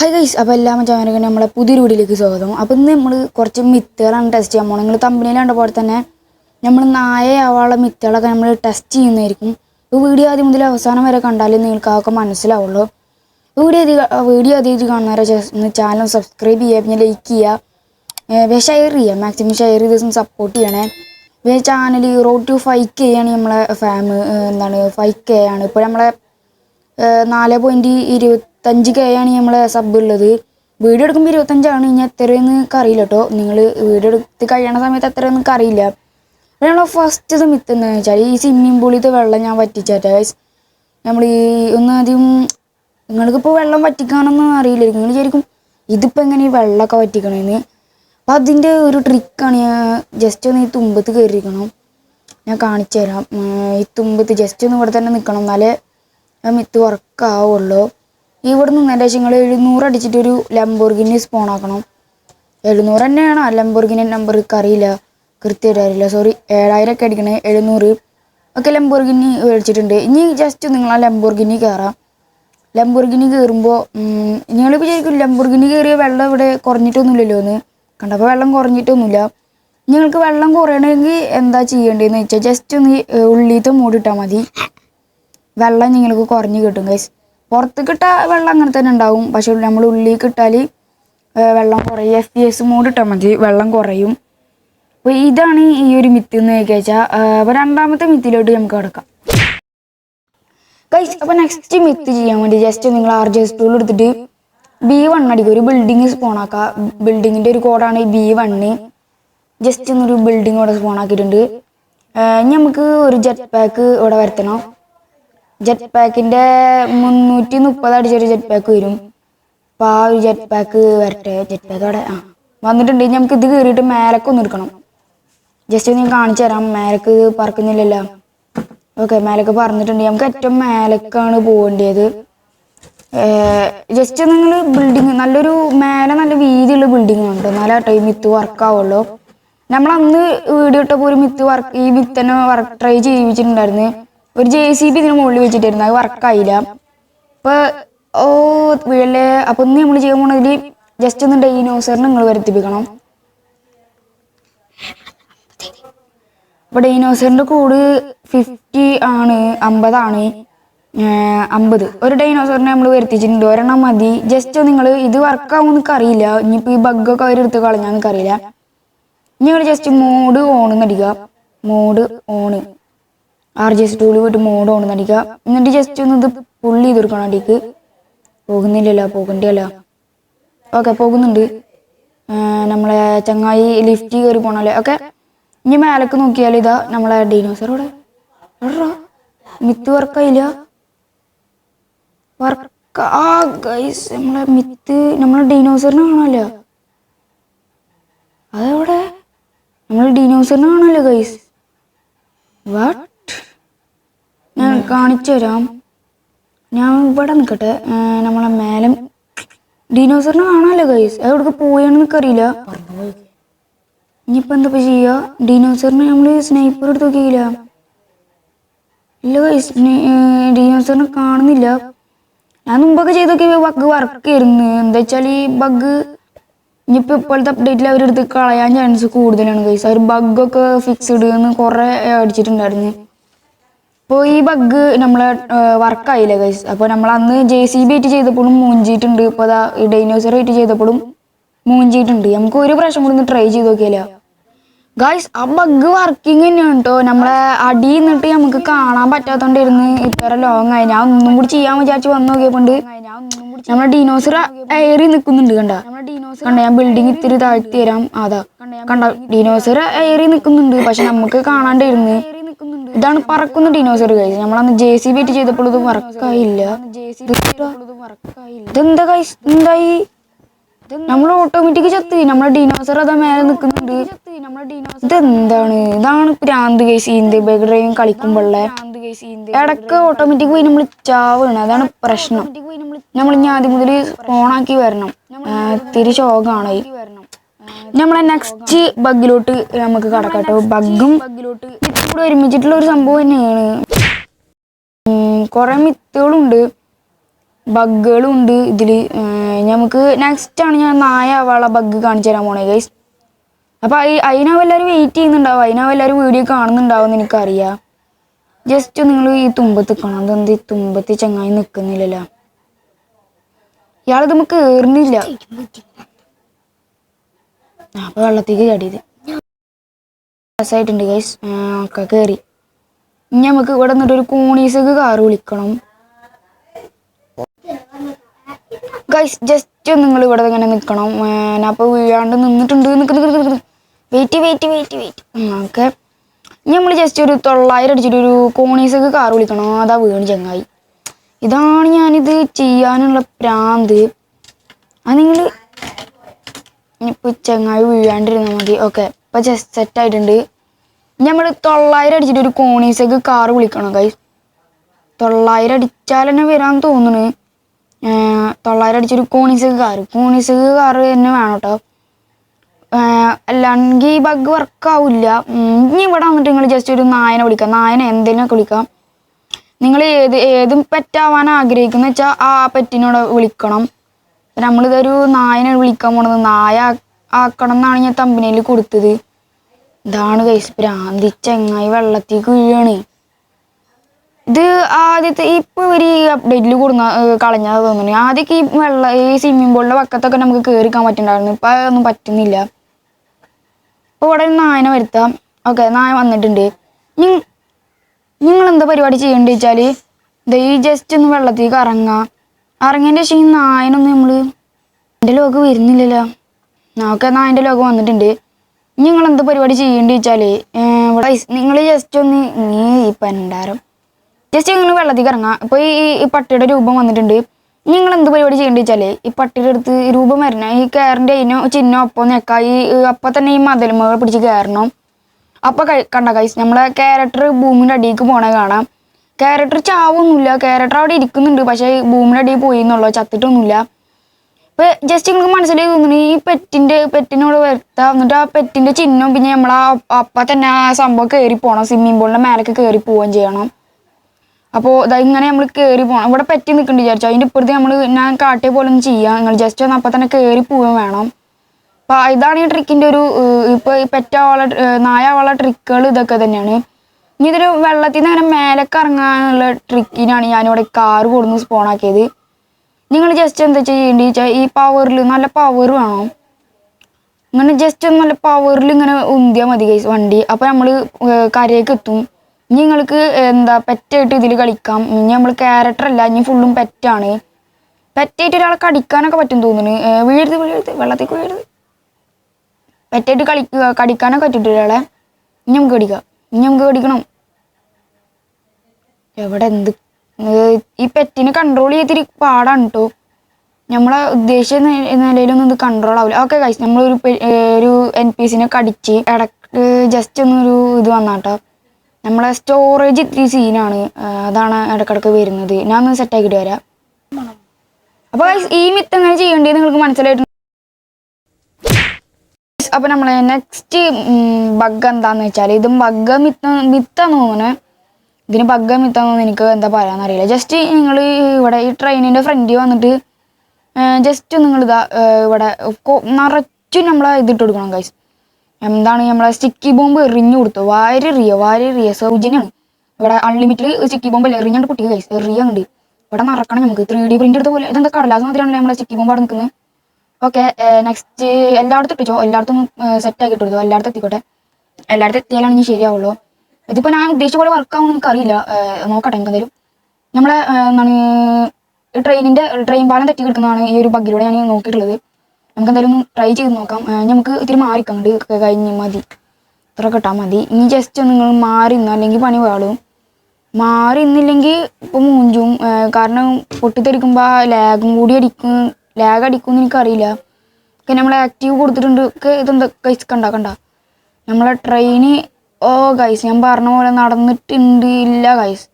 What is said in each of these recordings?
Hi guys അപ്പോൾ എല്ലാ മച്ചാനൊക്കെ നമ്മളെ പുതിയ വീഡിയോയിലേക്ക് സ്വാഗതം. അപ്പോൾ ഇന്ന് നമ്മൾ കുറച്ച് മിത്തുകളാണ് ടെസ്റ്റ് ചെയ്യാൻ പോകുന്നത് നിങ്ങൾ തമ്പനിയിൽ പോലെ തന്നെ നമ്മൾ നായയാവാളെ മിത്തുകളൊക്കെ നമ്മൾ ടെസ്റ്റ് ചെയ്യുന്നതായിരിക്കും. ഈ വീഡിയോ ആദ്യം മുതൽ അവസാനം വരെ കണ്ടാലേ നിങ്ങൾക്ക് അതൊക്കെ മനസ്സിലാവുള്ളൂ വീഡിയോ അധികം വീഡിയോ അധികം കാണുന്നവരെ ചാനൽ സബ്സ്ക്രൈബ് ചെയ്യുക പിന്നെ ലൈക്ക് ചെയ്യുക. ഷെയർ ചെയ്യുക മാക്സിമം ഷെയർ ചെയ്ത് സപ്പോർട്ട് ചെയ്യണേ. പിന്നെ channel road to five K ആണ് നമ്മളെ ഫാം എന്താണ് ഫൈവ് കെ ആണ്. ഇപ്പോൾ നമ്മളെ നാല് പോയിന്റ് ഇരുപത്തഞ്ച് കെ ആണ് നമ്മളെ സബ് ഉള്ളത്. വീഡിയോ എടുക്കുമ്പോൾ ഇരുപത്തഞ്ചാണ്. ഇനി എത്രയെന്ന് അറിയില്ല കേട്ടോ നിങ്ങൾ വീഡിയോ എടുത്ത് കഴിയണ സമയത്ത് എത്രയെന്ന് അറിയില്ല. നമ്മളെ ഫസ്റ്റ് മിത്ത് എന്താണെന്ന് വെച്ചാൽ ഈ സ്വിമ്മിംഗ് പൂളിലത്തെ വെള്ളം ഞാൻ വറ്റിച്ചാട്ടെ ഗൈസ് നമ്മൾ ഈ ഒന്ന് ആദ്യം നിങ്ങൾക്കിപ്പോൾ വെള്ളം വറ്റിക്കാണെന്ന് അറിയില്ല. നിങ്ങൾ വിചാരിക്കും ഇതിപ്പോൾ എങ്ങനെ ഈ വെള്ളമൊക്കെ വറ്റിക്കണമെന്ന് അപ്പോൾ അതിന്റെ ഒരു ട്രിക്കാണ് ഞാൻ ജസ്റ്റ് ഒന്ന് ഈ തുമ്പത്ത് കയറിയിരിക്കണം ഞാൻ കാണിച്ചു തരാം ഈ തുമ്പത്ത് ജസ്റ്റ് ഒന്ന് ഇവിടെ തന്നെ നിൽക്കണം എന്നാലേ ആ മിത്ത് വർക്കാവുള്ളൂ ഇവിടെ നിന്ന് എന്റെ നിങ്ങൾ എഴുന്നൂറ് അടിച്ചിട്ടൊരു ലംബോർഗിനി സ്പോൺ ആക്കണം. എഴുന്നൂറ് തന്നെയാണോ? ലംബോർഗിനി നമ്പർ അറിയില്ല. കൃത്യമായിട്ട് അറിയില്ല. സോറി ഏഴായിരം ഒക്കെ അടിക്കണേ. എഴുന്നൂറ്. ഒക്കെ ലംബോർഗിനി മേടിച്ചിട്ടുണ്ട്. ഇനി ജസ്റ്റ് നിങ്ങൾ ആ ലംബോർഗിനി കയറാം ലംബോർഗിനി കയറുമ്പോൾ നിങ്ങൾ വിചാരിക്കും ലംബോർഗിനി കയറിയ വെള്ളം ഇവിടെ കുറഞ്ഞിട്ടൊന്നുമില്ലല്ലോ എന്ന് കണ്ടപ്പോൾ വെള്ളം കുറഞ്ഞിട്ടൊന്നുമില്ല. നിങ്ങൾക്ക് വെള്ളം കുറയണമെങ്കിൽ എന്താ ചെയ്യേണ്ടതെന്ന് വെച്ചാൽ ജസ്റ്റ് ഒന്ന് ഉള്ളിത്തെ മൂടിട്ടാൽ മതി. വെള്ളം നിങ്ങൾക്ക് കുറഞ്ഞ് കിട്ടും ഗൈസ് പുറത്ത് കിട്ട വെള്ളം അങ്ങനെ തന്നെ ഉണ്ടാവും. പക്ഷെ നമ്മൾ ഉള്ളിലേക്ക് കിട്ടാൽ വെള്ളം കുറയും എഫ് പി എസ് മോഡ് ഇട്ടാൽ മതി. വെള്ളം കുറയും. അപ്പോൾ ഇതാണ് ഈ ഒരു മിത്ത് എന്ന് വെച്ചാൽ അപ്പോൾ രണ്ടാമത്തെ മിത്തിലോട്ട് നമുക്ക് കിടക്കാം. ഗൈസ് അപ്പോൾ നെക്സ്റ്റ് മിത്ത് ചെയ്യാൻ വേണ്ടി ജസ്റ്റ് നിങ്ങൾ ആർ ജി എസ് ടൂൾ എടുത്തിട്ട് ബി വൺ അടിക്കുക ഒരു ബിൽഡിങ് സ്പോൺ ആക്കുക ബിൽഡിങ്ങിന്റെ ഒരു കോഡാണ് ബി വണ്ണ് ജസ്റ്റ് ഒന്നൊരു ബിൽഡിംഗ് ഇവിടെ ഏഹ് ഇനി നമുക്ക് ഒരു ജെറ്റ് പാക്ക് ഇവിടെ വരുത്തണം. ജെറ്റ് പാക്കിന്റെ മുന്നൂറ്റി മുപ്പത് അടിച്ചൊരു ജെറ്റ് പാക്ക് വരും. അപ്പൊ ആ ഒരു ജെറ്റ് പാക്ക് വരട്ടെ. ജെറ്റ് പാക്ക് അവിടെ ആ വന്നിട്ടുണ്ട്. ഇനി നമുക്ക് ഇത് കയറിയിട്ട് മേലക്ക് ഒന്ന് എടുക്കണം. ജസ്റ്റ് ഞാൻ കാണിച്ചു തരാം. മേലക്ക് പറക്കുന്നില്ലല്ലോ. ഓക്കെ മേലക്ക് പറഞ്ഞിട്ടുണ്ട് നമുക്ക് ഏറ്റവും മേലക്കാണ് പോകേണ്ടത് ജസ്റ്റ് നിങ്ങൾ ബിൽഡിങ് നല്ലൊരു മേലെ നല്ല വീതിയുള്ള ബിൽഡിംഗ് ഉണ്ട് എന്നാലേ കേട്ടോ ഈ മിത്ത് വർക്ക് ആവുള്ളൂ. നമ്മൾ അന്ന് വീഡിയോ ഇട്ടപ്പോൾ ഒരു മിത്ത് വർക്ക് ഈ മിത്ത് തന്നെ വർക്ക് ട്രൈ ചെയ്യിപ്പിച്ചിട്ടുണ്ടായിരുന്നു. ഒരു ജെ സി ബി ഇതിന് മുകളിൽ വെച്ചിട്ടായിരുന്നു അത് വർക്കായില്ല അപ്പൊ ഓ വീഴല്ലേ അപ്പൊ ഒന്ന് നമ്മൾ ചെയ്യാൻ പോണതിൽ ജസ്റ്റ് ഒന്ന് ഡൈനോസറിനെ നിങ്ങൾ വരുത്തിപ്പിക്കണം. അപ്പൊ ഡൈനോസറിന്റെ കൂട് ഫിഫ്റ്റി ആണ് അമ്പതാണ് അമ്പത്. ഒരു ഡൈനോസറിനെ നമ്മൾ വരുത്തിച്ചിട്ടുണ്ട്. ഒരെണ്ണം മതി. ജസ്റ്റ് നിങ്ങൾ ഇത് വർക്കാവുമെന്ന് എനിക്ക് അറിയില്ല ഇനിയിപ്പോ ഈ ബഗ്ഗൊക്കെ അവരെടുത്ത് കളഞ്ഞാൽ എനിക്ക് ഇനി നിങ്ങൾ ജസ്റ്റ് മോഡ് ഓൺ അടിക്കുക. Mode on R G S പോയിട്ട് മോഡ് ഓൺ അടിക്കുക എന്നിട്ട് ജസ്റ്റ് ഒന്ന് ഇത് പുള്ളി ചെയ്ത് കൊടുക്കണം അടിക്ക്. പോകുന്നില്ലല്ലോ പോകണ്ടല്ലോ ഓക്കെ പോകുന്നുണ്ട്. നമ്മളെ ചങ്ങായി ലിഫ്റ്റ് കയറി പോണല്ലേ. ഓക്കെ ഇനി മേലക്ക് നോക്കിയാൽ ഇതാ നമ്മളെ ഡൈനോസർ? മിത്ത് വർക്കായില്ല വർക്ക് ആ ഗൈസ് നമ്മളെ മിത്ത് നമ്മളെ ഡൈനോസറിനെ കാണാമല്ലോ അതെവിടെ? നമ്മൾ ഡൈനോസറിനെ കാണാമല്ലോ ഗൈസ് വാട്ട് ഞാൻ കാണിച്ചു തരാം ഞാൻ ഇവിടെ നിൽക്കട്ടെ. നമ്മളെ മേലും. ഡീനോസറിനെ കാണാമല്ലോ ഗൈസ് എവിടേക്ക് പോയാണെന്ന് അറിയില്ല ഇനിയിപ്പോൾ എന്താ ചെയ്യുക ഡീനോസറിനെ നമ്മൾ സ്നൈപ്പർ എടുത്ത് നോക്കിയില്ല. ഇല്ല ഗൈസ് ഡീനോസറിനെ കാണുന്നില്ല. ഞാൻ മുമ്പൊക്കെ ചെയ്തൊക്കെ ബഗ് വർക്ക് ആയിരുന്നു. എന്താ വെച്ചാൽ ഈ ബഗ് ഇനിയിപ്പോൾ ഇപ്പോഴത്തെ അപ്ഡേറ്റിൽ അവരെടുത്ത് കളയാൻ ചാൻസ് കൂടുതലാണ് ഗൈസ് അവർ ബഗ് ഒക്കെ ഫിക്സ് എന്ന് കുറേ അടിച്ചിട്ടുണ്ടായിരുന്നു. അപ്പോൾ ഈ ബഗ് നമ്മളെ വർക്കായില്ല ഗൈസ് അപ്പോൾ നമ്മൾ അന്ന് ജെ സി ബി ആയിട്ട് ചെയ്തപ്പോഴും മൂഞ്ചിയിട്ടുണ്ട്. ഇപ്പോൾ അതാ ഈ ഡൈനോസർ ആയിട്ട് ചെയ്തപ്പോഴും മൂഞ്ചിയിട്ടുണ്ട്. നമുക്ക് ഒരു പ്രാവശ്യം കൂടി ഒന്ന് ട്രൈ ചെയ്ത് നോക്കിയാലോ? ഗൈസ് ആ ബഗ് വർക്കിംഗ് തന്നെയാണ് കേട്ടോ നമ്മളെ അടി നിന്നിട്ട് നമുക്ക് കാണാൻ പറ്റാത്തോണ്ടിരുന്ന് ഇത്ര ലോങ് ആയി. ഞാൻ ഒന്നും കൂടി ചെയ്യാൻ വിചാരിച്ച് വന്ന് നോക്കിയപ്പോണ്ട് നമ്മളെ ഡീനോസർ എയറി നിൽക്കുന്നുണ്ട് കണ്ട? കണ്ട ഞാൻ ബിൽഡിംഗ് ഇത്തിരി താഴ്ത്തി തരാം. അതാ കണ്ട ഡീനോസർ എയറി നിൽക്കുന്നുണ്ട് പക്ഷെ നമുക്ക് കാണാണ്ടിരുന്ന് ഇതാണ് പറക്കുന്ന ഡിനോസർ കൈസ് നമ്മളന്ന് ജെ സി ബി ചെയ്തപ്പോൾ ഇത് വർക്കായില്ല. ഇതെന്താ കൈസ് എന്തായി? നമ്മൾ ഓട്ടോമാറ്റിക് ചത്ത്. നമ്മളെ ഡിനോസർ അതാ മേലെ നിൽക്കുന്നുണ്ട്. ഇതെന്താണ്? ഇതാണ് പ്രാന്ത് കേസ് ഇന്ത്യ ബൈക്ക് ഡ്രൈവിംഗ് കളിക്കുമ്പോഴുള്ള ഇടയ്ക്ക് ഓട്ടോമാറ്റിക് പോയി നമ്മൾ ചാവാണ്. അതാണ് പ്രശ്നം. നമ്മൾ ഇനി ആദ്യം മുതൽ ഓണാക്കി വരണം. തിരി ശോകാണ്. നമ്മളെ നെക്സ്റ്റ് ബഗ്ഗിലോട്ട് നമുക്ക് കടക്കട്ടോ ബഗ്ഗും കൂടെ ഒരുമിച്ചിട്ടുള്ള ഒരു സംഭവം തന്നെയാണ്. കുറെ മിത്തുകളുണ്ട്. ബഗ്ഗുകളും ഉണ്ട് ഇതിൽ നമുക്ക് നെക്സ്റ്റ് ആണ് ഞാൻ നായ അവളെ ബഗ് കാണിച്ചു തരാൻ പോണേ ഗൈസ് അപ്പോൾ അതിനാവും എല്ലാവരും വെയിറ്റ് ചെയ്യുന്നുണ്ടാവും. അതിനാവും എല്ലാവരും വീഡിയോ കാണുന്നുണ്ടാവും എന്ന് എനിക്കറിയാം. ജസ്റ്റ് നിങ്ങൾ ഈ തുമ്പത്ത് കാണാം അതെന്ത് ഈ തുമ്പത്ത് ചങ്ങായി നിൽക്കുന്നില്ലല്ലോ ഇയാളിത് നമുക്ക് കയറുന്നില്ല അപ്പൊ വെള്ളത്തേക്ക് ചാടിയത്. രസമായിട്ടുണ്ട് ഗൈസ് ഒക്കെ കയറി ഇനി നമുക്ക് ഇവിടെ നിന്നിട്ട് ഒരു കൂണീസക്ക് കാറ് വിളിക്കണം. ഗൈസ് ജസ്റ്റ് നിങ്ങൾ ഇവിടെ ഇങ്ങനെ നിൽക്കണം ഞാൻ അപ്പോൾ വീഴാണ്ട് നിന്നിട്ടുണ്ട്. Wait wait wait wait okay ഇനി നമ്മൾ ജസ്റ്റ് ഒരു തൊള്ളായിരം അടിച്ചിട്ട് ഒരു കോണീസക്ക് കാർ വിളിക്കണം. അതാ വീണ് ചങ്ങായി. ഇതാണ് ഞാനിത് ചെയ്യാനുള്ള പ്രാന്ത്. അത് നിങ്ങൾ ഇപ്പോൾ ചങ്ങായി വീഴാണ്ടിരുന്നാൽ മതി. ഓക്കെ ഇപ്പോൾ ജസ്റ്റ് സെറ്റ് ആയിട്ടുണ്ട്. നമ്മൾ തൊള്ളായിരം അടിച്ചിട്ട് ഒരു കോണീസക്ക് കാർ വിളിക്കണം കൈ തൊള്ളായിരം അടിച്ചാൽ തന്നെ വരാൻ തോന്നുന്നു തൊള്ളായിരം അടിച്ചൊരു കോണീസക്ക് കാറ് കോണീസക്ക് കാറ് തന്നെ വേണം കേട്ടോ അല്ലാണെങ്കിൽ ബഗ് വർക്ക് ആവില്ല. ഇനി ഇവിടെ വന്നിട്ട് നിങ്ങൾ ജസ്റ്റ് ഒരു നായനെ വിളിക്കാം. നായനെ എന്തെങ്കിലുമൊക്കെ വിളിക്കാം. നിങ്ങൾ ഏത് ഏതും പെറ്റാവാൻ ആഗ്രഹിക്കുന്ന വെച്ചാൽ ആ പെറ്റിനോട് വിളിക്കണം. ഇപ്പം നമ്മളിതൊരു നായനെ വിളിക്കാൻ പോണത് നായ ആക്കണം എന്നാണ് ഞാൻ തമ്പനയിൽ കൊടുത്തത്. ഇതാണ് കൈസ് ഭ്രാന്തി ചെങ്ങായി വെള്ളത്തിൽ വീഴാണ് ഇത് ആദ്യത്തെ ഇപ്പൊ ഒരു അപ്ഡേറ്റിൽ കൊടുന്ന കളഞ്ഞാ തോന്നുന്നു. ആദ്യമൊക്കെ ഈ വെള്ള ഈ സ്വിമ്മിംഗ് പൂളിന്റെ പക്കത്തൊക്കെ നമുക്ക് കേറിക്കാൻ പറ്റുന്നുണ്ടായിരുന്നു ഇപ്പൊ അതൊന്നും പറ്റുന്നില്ല. ഇപ്പൊ ഇവിടെ നായന വരുത്താം. ഓക്കെ നായ വന്നിട്ടുണ്ട്. നിങ്ങൾ എന്താ പരിപാടി ചെയ്യേണ്ടത് വെച്ചാൽ? ഈ ജസ്റ്റ് ഒന്ന് വെള്ളത്തേക്ക് ഇറങ്ങാം. ഇറങ്ങിയതിന്റെ ശേഷം ഈ നായനൊന്നും നമ്മൾ എന്റെ ലോക്ക് വരുന്നില്ലല്ലോ. ഓക്കെ നായന്റെ ലോകം വന്നിട്ടുണ്ട്. നിങ്ങൾ എന്ത് പരിപാടി ചെയ്യേണ്ടി ഇവിടെ നിങ്ങൾ ജസ്റ്റ് ഒന്ന് നീ ഈ പണ്ടാരം. ജസ്റ്റ് ഇങ്ങനെ വെള്ളത്തിൽ ഇറങ്ങാം ഇപ്പോൾ ഈ ഈ പട്ടിയുടെ രൂപം വന്നിട്ടുണ്ട്. നിങ്ങൾ എന്ത് പരിപാടി ചെയ്യേണ്ടി വെച്ചാൽ ഈ പട്ടിയുടെ അടുത്ത് രൂപം വരണം. ഈ കയറിന്റെ അതിനോ ചിഹ്നം ഒപ്പം നിൽക്കുക ഈ അപ്പം തന്നെ ഈ മതിലുമകൾ പിടിച്ച് കയറണം അപ്പോൾ കൈ കണ്ട കൈസ് നമ്മളെ ക്യാരക്ടർ ഭൂമിയുടെ അടിയിലേക്ക് പോണ കാണാം. ക്യാരക്ടർ ചാവൊന്നുമില്ല. ക്യാരക്ടർ അവിടെ ഇരിക്കുന്നുണ്ട്. പക്ഷേ ഭൂമിയുടെ അടിയിൽ പോയി എന്നുള്ളൂ. ചത്തിട്ടൊന്നുമില്ല. ഇപ്പൊ ജസ്റ്റ് നിങ്ങൾക്ക് മനസ്സിലായി തോന്നുന്നു ഈ പെറ്റിന്റെ പെറ്റിനോട് വരുത്താം എന്നിട്ട് ആ പെറ്റിന്റെ ചിഹ്നം പിന്നെ നമ്മൾ അപ്പ തന്നെ ആ സംഭവം കയറി പോകണം സ്വിമ്മിംഗ് പൂളിന്റെ മേലേക്ക് കയറി പോവുകയും ചെയ്യണം. അപ്പോൾ ഇതാ ഇങ്ങനെ നമ്മൾ കയറി പോകണം ഇവിടെ പെറ്റി നിൽക്കുന്നുണ്ട് വിചാരിച്ചു. അതിന്റെ ഇപ്പുറത്ത് നമ്മൾ ഞാൻ കാട്ടിയ പോലെ ഒന്നും ചെയ്യാം. നിങ്ങൾ ജസ്റ്റ് ഒന്ന് അപ്പം തന്നെ കയറി പോവുകയും വേണം. അപ്പോൾ ഇതാണ് ഈ ട്രിക്കിന്റെ ഒരു ഇപ്പോൾ ഈ പെറ്റാവുള്ള നായാവുള്ള ട്രിക്കുകൾ ഇതൊക്കെ തന്നെയാണ്. ഇനി ഇതൊരു വെള്ളത്തിൽ നിന്ന് അങ്ങനെ മേലേക്ക് ഇറങ്ങാനുള്ള ട്രിക്കിനാണ് ഞാനിവിടെ കാറ് കൊടുന്ന് സ്പോണാക്കിയത് നിങ്ങൾ ജസ്റ്റ് എന്താ ചെയ്യേണ്ടി? വെച്ചാൽ ഈ പവറിൽ നല്ല പവർ വേണം. ഇങ്ങനെ ജസ്റ്റ് നല്ല പവറിൽ ഇങ്ങനെ ഉന്തിയാൽ മതി ഗൈസ് വണ്ടി. അപ്പോൾ നമ്മൾ കരയൊക്കെ എത്തും. ഇനി നിങ്ങൾക്ക് എന്താ പെറ്റായിട്ട് ഇതിൽ കളിക്കാം. ഇനി നമ്മൾ ക്യാരക്ടർ അല്ല ഇനി ഫുള്ളും പെറ്റാണ്. പെറ്റായിട്ട് ഒരാളെ കടിക്കാനൊക്കെ പറ്റും തോന്നുന്നു. വീഴരുത് വീഴരുത് വെള്ളത്തേക്ക് വീഴരുത് പെറ്റായിട്ട് കളിക്കുക കടിക്കാനൊക്കെ പറ്റിട്ട് ഒരാളെ. ഇനി നമുക്ക് കടിക്കാം. ഇനി നമുക്ക് കടിക്കണം. എവിടെ എന്ത് ഈ പെറ്റിനെ കൺട്രോൾ ചെയ്തിരി പാടാണ് കേട്ടോ നമ്മളെ ഉദ്ദേശിച്ച നിലയിലൊന്നും ഇത് കൺട്രോൾ ആവില്ല ഓക്കെ കൈസ് നമ്മളൊരു ഒരു എൻ പി സിനെ കടിച്ച് ഇടയ്ക്ക് ജസ്റ്റ് ഒന്നൊരു ഇത് വന്നാട്ടോ. നമ്മളെ സ്റ്റോറേജ് ഇത്തിരി സീനാണ് അതാണ് ഇടക്കിടക്ക് വരുന്നത്. ഞാൻ ഒന്ന് സെറ്റ് ആക്കിയിട്ട് വരാം. അപ്പോൾ ഈ മിത്ത് എങ്ങനെ ചെയ്യേണ്ടത് നിങ്ങൾക്ക് മനസ്സിലായിട്ടുണ്ട് അപ്പൊ നമ്മളെ നെക്സ്റ്റ് ബഗ് എന്താന്ന് വെച്ചാൽ ഇത് ബഗ് മിത്ത മിത്താന്ന് ഇതിന് ബഗ് മിത്താന്ന് എനിക്ക് എന്താ പറയാന്ന് അറിയില്ല ജസ്റ്റ് നിങ്ങൾ ഇവിടെ ഈ ട്രെയിനിന്റെ ഫ്രണ്ടിൽ വന്നിട്ട് ജസ്റ്റ് നിങ്ങൾ ഇതാ ഇവിടെ നിറച്ചും നമ്മളെ ഇതിട്ട് കൊടുക്കണം കൈസ് എന്താണ് നമ്മളെ സ്റ്റിക്കി ബോംബ് എറിഞ്ഞു കൊടുത്തു വാരി എറിയ വാരി എറിയ സൗജന്യമാണ് ഇവിടെ അൺലിമിറ്റഡ് സ്റ്റിക്കി ബോംബ് അല്ലേ? എറിഞ്ഞാണ്ട് പൊട്ടിയ കൈസ് എറിയുണ്ട്. ഇവിടെ നടക്കണം നമുക്ക്. ത്രീ ഡി പ്രിന്റ് എടുത്ത പോലെ. ഇതെന്താ കടലാസ് മാത്രമാണ് നമ്മളെ സ്റ്റിക്കി ബോംബ് അവിടെ നിൽക്കുന്നത്? ഓക്കെ നെക്സ്റ്റ് എല്ലായിടത്തും ഇട്ടിച്ചോ എല്ലായിടത്തും സെറ്റ് ആക്കി ഇട്ടു എല്ലായിടത്തും എത്തിക്കോട്ടെ. എല്ലായിടത്തും എത്തിയാലാണ് ഇനി ശരിയാവുള്ളൂ. ഇതിപ്പോ ഞാൻ ഉദ്ദേശിച്ച പോലെ വർക്ക് ആവുമെന്ന് എനിക്കറിയില്ല നോക്കട്ടെ എന്തായാലും നമ്മളെ എന്താണ് ട്രെയിനിന്റെ ട്രെയിൻ പാലം തെറ്റി കിടക്കുന്നതാണ് ഈ ഒരു ബഗ്ഗിലൂടെ ഞാൻ നോക്കിയിട്ടുള്ളത്. നമുക്ക് എന്തായാലും ഒന്ന് ട്രൈ ചെയ്ത് നോക്കാം. നമുക്ക് ഇത്തിരി മാറിക്കണ്ട് കഴിഞ്ഞ് മതി. ഇത്ര കിട്ടാൻ മതി. ഇനി ജസ്റ്റ് നിങ്ങൾ മാറി അല്ലെങ്കിൽ പണി വേളും. മാറി നിന്നില്ലെങ്കിൽ മൂഞ്ചും. കാരണം പൊട്ടിത്തെറിക്കുമ്പോൾ ലാഗും കൂടി അടിക്കും. ലാഗ് അടിക്കും എന്ന് എനിക്കറിയില്ല. ഒക്കെ നമ്മൾ ആക്റ്റീവ് കൊടുത്തിട്ടുണ്ട്. ഒക്കെ ഇതെന്താ കൈസ് കണ്ട കണ്ട നമ്മളെ ട്രെയിന് ഓ ഗൈസ് ഞാൻ പറഞ്ഞ പോലെ നടന്നിട്ടുണ്ട്. ഇല്ല ഗൈസ്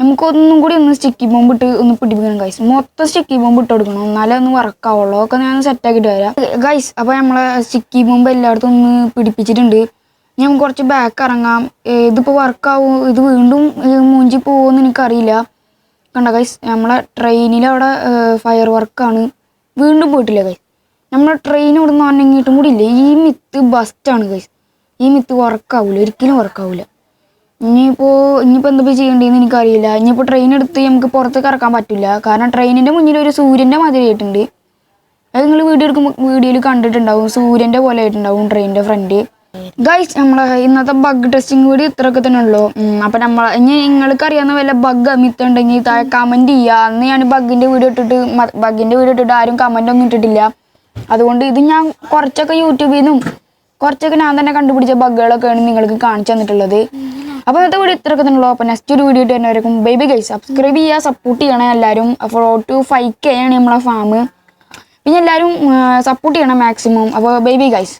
നമുക്കൊന്നും കൂടി ഒന്ന് സ്റ്റിക്കി ബോംബ് ഇട്ട് ഒന്ന് പിടിപ്പിക്കണം ഗൈസ് മൊത്തം സ്റ്റിക്കി ബോംബ് ഇട്ട് കൊടുക്കണം. എന്നാലേ ഒന്ന് വർക്കാവുള്ളൂ ഒക്കെ ഞാൻ സെറ്റാക്കിയിട്ട് വരാം. ഗൈസ് അപ്പോൾ നമ്മളെ സ്റ്റിക്കി ബോംബ് എല്ലായിടത്തും ഒന്ന് പിടിപ്പിച്ചിട്ടുണ്ട്. ഞാൻ കുറച്ച് ബാക്ക് ഇറങ്ങാം. ഇതിപ്പോൾ വർക്കാവും ഇത് വീണ്ടും മൂഞ്ചി പോകുമെന്ന് എനിക്കറിയില്ല. കണ്ട ഗൈസ് നമ്മളെ ട്രെയിനിലവിടെ ഫയർ വർക്കാണ് വീണ്ടും പോയിട്ടില്ല ഗൈസ് നമ്മളെ ട്രെയിൻ ഇവിടെ നിന്ന് അനങ്ങിയിട്ടും കൂടി ഇല്ല. ഈ മിത്ത് ബസ്റ്റാണ് ഗൈസ് ഈ മിത്ത് ഉറക്കാവൂല ഒരിക്കലും ഉറക്കാവൂല ഇനിയിപ്പോൾ ഇനിയിപ്പോൾ എന്താ ചെയ്യേണ്ടതെന്ന് എനിക്കറിയില്ല. ഇനിയിപ്പോൾ ട്രെയിൻ എടുത്ത് നമുക്ക് പുറത്തേക്ക് ഇറക്കാൻ പറ്റില്ല. കാരണം ട്രെയിനിന്റെ മുന്നിൽ ഒരു സൂര്യന്റെ മാതിരി ആയിട്ടുണ്ട്. അത് നിങ്ങൾ വീഡിയോ എടുക്കുമ്പോൾ വീഡിയോയിൽ കണ്ടിട്ടുണ്ടാവും. സൂര്യന്റെ പോലെ ആയിട്ടുണ്ടാവും ട്രെയിനിന്റെ ഫ്രണ്ട് ഗൈസ് നമ്മളെ ഇന്നത്തെ ബഗ് ടെസ്റ്റിംഗ് കൂടി ഇത്രയൊക്കെ തന്നെ ഉള്ളൂ. അപ്പൊ നമ്മൾ ഇനി നിങ്ങൾക്ക് അറിയാവുന്ന വല്ല ബഗ് മിത്ത് ഉണ്ടെങ്കിൽ താഴെ കമന്റ് ചെയ്യുക അന്ന് ഞാൻ ബഗിന്റെ വീഡിയോ ഇട്ടിട്ട് ബഗിന്റെ വീഡിയോ ഇട്ടിട്ട് ആരും കമന്റ് ഒന്നും ഇട്ടിട്ടില്ല. അതുകൊണ്ട് ഇത് ഞാൻ കുറച്ചൊക്കെ യൂട്യൂബിൽ നിന്നും കുറച്ചൊക്കെ ഞാൻ തന്നെ കണ്ടുപിടിച്ച ബഗ്ഗുകളൊക്കെയാണ് നിങ്ങൾക്ക് കാണിച്ചു തന്നിട്ടുള്ളത്. അപ്പോൾ ഇന്നത്തെ വീഡിയോ ഇത്രയൊക്കെ തന്നെയുള്ളൂ അപ്പൊ നെക്സ്റ്റ് ഒരു വീഡിയോ തന്നെ വരക്കും ബേബി ഗൈ സബ്സ്ക്രൈബ് ചെയ്യുക സപ്പോർട്ട് ചെയ്യണം എല്ലാവരും. ഫോർ ടു ഫൈവ് കെ ആണ് നമ്മളെ ഫാം പിന്നെ എല്ലാവരും സപ്പോർട്ട് ചെയ്യണം മാക്സിമം അപ്പോൾ ബേബി ഗൈസ്